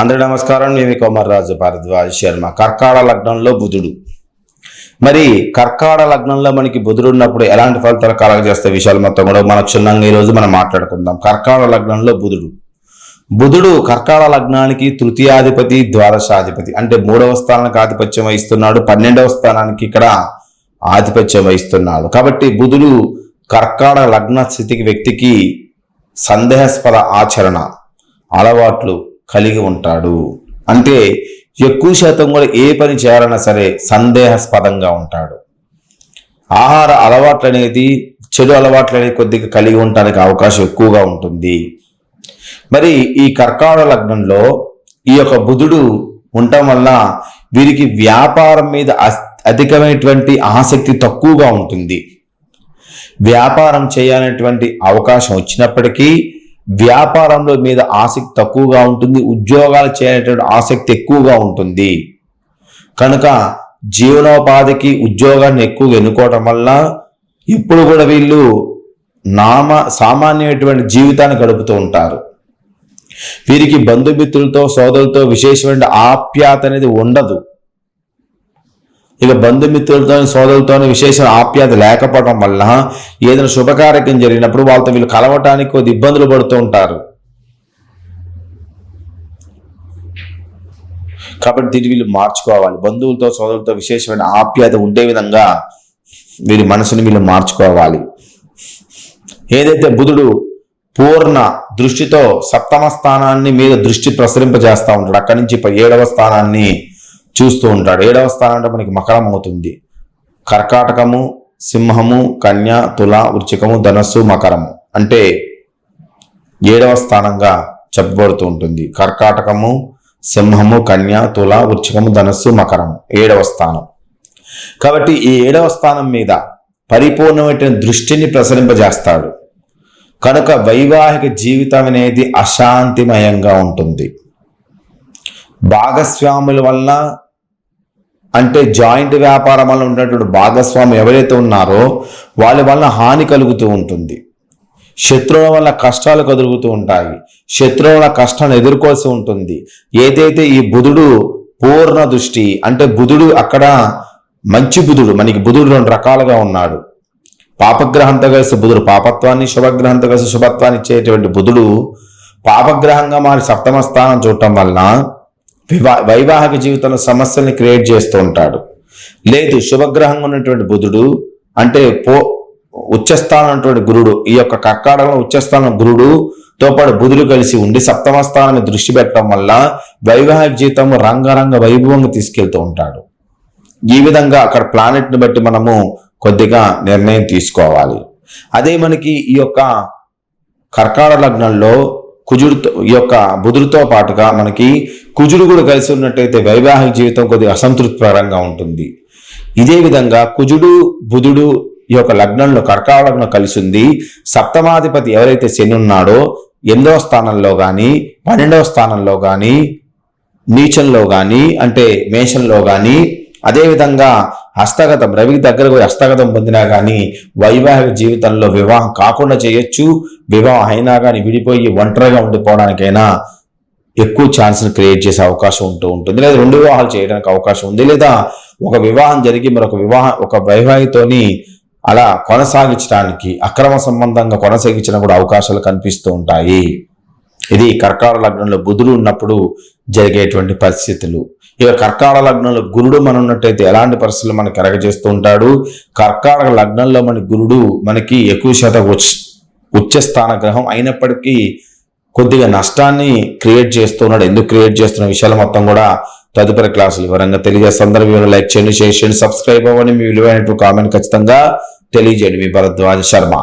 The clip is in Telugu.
అందరి నమస్కారం. నేను కుమార్రాజు భారద్వాజ్ శర్మ. కర్కాడ లగ్నంలో బుధుడు. మరి కర్కాడ లగ్నంలో మనకి బుధుడు ఉన్నప్పుడు ఎలాంటి ఫలితాలు కలగజేస్తే విషయాలు మొత్తం కూడా మన క్షుణ్ణంగా ఈరోజు మనం మాట్లాడుకుందాం. కర్కాడ లగ్నంలో బుధుడు. బుధుడు కర్కాడ లగ్నానికి తృతీయాధిపతి ద్వాదశాధిపతి. అంటే మూడవ స్థానానికి ఆధిపత్యం వహిస్తున్నాడు. పన్నెండవ స్థానానికి ఇక్కడ ఆధిపత్యం వహిస్తున్నాడు. కాబట్టి బుధుడు కర్కాడ లగ్న స్థితికి వ్యక్తికి సందేహాస్పద ఆచరణ అలవాట్లు కలిగి ఉంటాడు. అంటే ఎక్కువ శాతం కూడా ఏ పని చేయాలన్నా సరే సందేహాస్పదంగా ఉంటాడు. ఆహార అలవాట్లు అనేది చెడు అలవాట్లు అనేది కొద్దిగా కలిగి ఉండడానికి అవకాశం ఎక్కువగా ఉంటుంది. మరి ఈ కర్కాట లగ్నంలో ఈ యొక్క బుధుడు ఉండటం వల్ల వీరికి వ్యాపారం మీద అధికమైనటువంటి ఆసక్తి తక్కువగా ఉంటుంది. వ్యాపారం చేయాలనేటువంటి అవకాశం వచ్చినప్పటికీ వ్యాపారంలో మీద ఆసక్తి తక్కువగా ఉంటుంది ఉద్యోగాలు చేయాలనేటువంటి ఆసక్తి ఎక్కువగా ఉంటుంది. కనుక జీవనోపాధికి ఉద్యోగాన్ని ఎక్కువగా ఎన్నుకోవటం వల్ల ఇప్పుడు కూడా వీళ్ళు నామ సామాన్యమైనటువంటి జీవితాన్ని గడుపుతూ ఉంటారు. వీరికి బంధుమిత్రులతో సోదరులతో విశేషమైన ఆప్యాత అనేది ఉండదు. ఇక బంధుమిత్రులతో సోదరులతో విశేష ఆప్యాయత లేకపోవడం వల్ల ఏదైనా శుభకార్యక్రమం జరిగినప్పుడు వాళ్ళతో వీళ్ళు కలవటానికి కొద్ది ఇబ్బందులు పడుతూ ఉంటారు. కాబట్టి దీన్ని వీళ్ళు మార్చుకోవాలి. బంధువులతో సోదరులతో విశేషమైన ఆప్యాయత ఉండే విధంగా వీరి మనసుని వీళ్ళు మార్చుకోవాలి. ఏదైతే బుధుడు పూర్ణ దృష్టితో సప్తమ స్థానాన్ని మీద దృష్టి ప్రసరింపజేస్తూ ఉంటాడు అక్కడి నుంచి ఏడవ స్థానాన్ని చూస్తూ ఉంటాడు. ఏడవ స్థానం అంటే మనకి మకరం అవుతుంది. కర్కాటకము సింహము కన్య తుల వృచ్చికము ధనస్సు మకరము. అంటే ఏడవ స్థానంగా చెప్పబడుతూ ఉంటుంది. కర్కాటకము సింహము కన్య తుల వృచ్చికము ధనస్సు మకరము. ఏడవ స్థానం. కాబట్టి ఈ ఏడవ స్థానం మీద పరిపూర్ణమైన దృష్టిని ప్రసరింపజేస్తాడు. కనుక వైవాహిక జీవితం అనేది అశాంతిమయంగా ఉంటుంది. భాగస్వాముల వల్ల అంటే జాయింట్ వ్యాపారం వల్ల ఉన్నటువంటి భాగస్వామి ఎవరైతే ఉన్నారో వాళ్ళ వల్ల హాని కలుగుతూ ఉంటుంది. శత్రువుల వల్ల కష్టాలు కదులుగుతూ ఉంటాయి. శత్రువుల కష్టాన్ని ఎదుర్కోవాల్సి ఉంటుంది. ఏదైతే ఈ బుధుడు పూర్ణ దృష్టి అంటే బుధుడు అక్కడ మంచి బుధుడు మనకి బుధుడు రెండు రకాలుగా ఉన్నాడు. పాపగ్రహంతో కలిసి బుధుడు పాపత్వాన్ని శుభగ్రహంతో కలిసి శుభత్వాన్ని ఇచ్చేటువంటి బుధుడు పాపగ్రహంగా మారి సప్తమ స్థానం చూడటం వలన వివా వైవాహిక జీవితంలో సమస్యల్ని క్రియేట్ చేస్తూ ఉంటాడు. లేదు శుభగ్రహంగా ఉన్నటువంటి బుధుడు అంటే పో ఉచ్చస్థానం గురుడు ఈ యొక్క కర్కాటకంలో ఉచ్చస్థానం గురుడుతో పాటు బుధుడు కలిసి ఉండి సప్తమ స్థానాన్ని దృష్టి పెట్టడం వల్ల వైవాహిక జీవితం రంగరంగ వైభవంగా తీసుకెళ్తూ ఉంటాడు. ఈ విధంగా అక్కడ ప్లానెట్ని బట్టి మనము కొద్దిగా నిర్ణయం తీసుకోవాలి. అదే మనకి ఈ యొక్క కర్కాడ లగ్నంలో కుజుడితో ఈ యొక్క బుధుడితో పాటుగా మనకి కుజుడు కూడా కలిసి ఉన్నట్టయితే వైవాహిక జీవితం కొద్దిగా అసంతృప్తికరంగా ఉంటుంది. ఇదే విధంగా కుజుడు బుధుడు ఈ యొక్క లగ్నంలో కర్కాట కలిసి ఉంది సప్తమాధిపతి ఎవరైతే శని ఉన్నాడో ఎనిమిదవ స్థానంలో కానీ పన్నెండవ స్థానంలో కానీ నీచంలో కానీ అంటే మేషంలో కానీ అదేవిధంగా హస్తగతం రవికి దగ్గరకు పోయి హస్తగతం పొందినా కానీ వైవాహిక జీవితంలో వివాహం కాకుండా చేయొచ్చు. వివాహం అయినా కానీ విడిపోయి ఒంటరిగా ఉండిపోవడానికైనా ఎక్కువ ఛాన్స్ని క్రియేట్ చేసే అవకాశం ఉంటూ ఉంటుంది. లేదా రెండు వివాహాలు చేయడానికి అవకాశం ఉంది. లేదా ఒక వివాహం జరిగి మరొక వివాహం ఒక వైవాహితోని అలా కొనసాగించడానికి అక్రమ సంబంధంగా కొనసాగించడం కూడా అవకాశాలు కనిపిస్తూ ఉంటాయి. ఇది కర్కాడ లగ్నంలో బుధుడు ఉన్నప్పుడు జరిగేటువంటి పరిస్థితులు. ఇక కర్కాడ లగ్నంలో గురుడు మన ఉన్నట్టయితే ఎలాంటి పరిస్థితులు మనకి కరగజేస్తూ ఉంటాడు? కర్కాటక లగ్నంలో మన గురుడు మనకి ఎక్కువ శాతం ఉచ్చ ఉచ్చ స్థాన గ్రహం అయినప్పటికీ కొద్దిగా నష్టాన్ని క్రియేట్ చేస్తున్నాడు ఎందుకు క్రియేట్ చేస్తున్న విషయాలు మొత్తం కూడా తదుపరి క్లాసులు వివరంగా తెలియజేస్తాం. అందరూ లైక్ చేయండి షేర్ చేయండి సబ్స్క్రైబ్ అవ్వండి. మీ విలువైనటువంటి కామెంట్ ఖచ్చితంగా తెలియజేయండి. మీ భరద్వాజ్ శర్మ.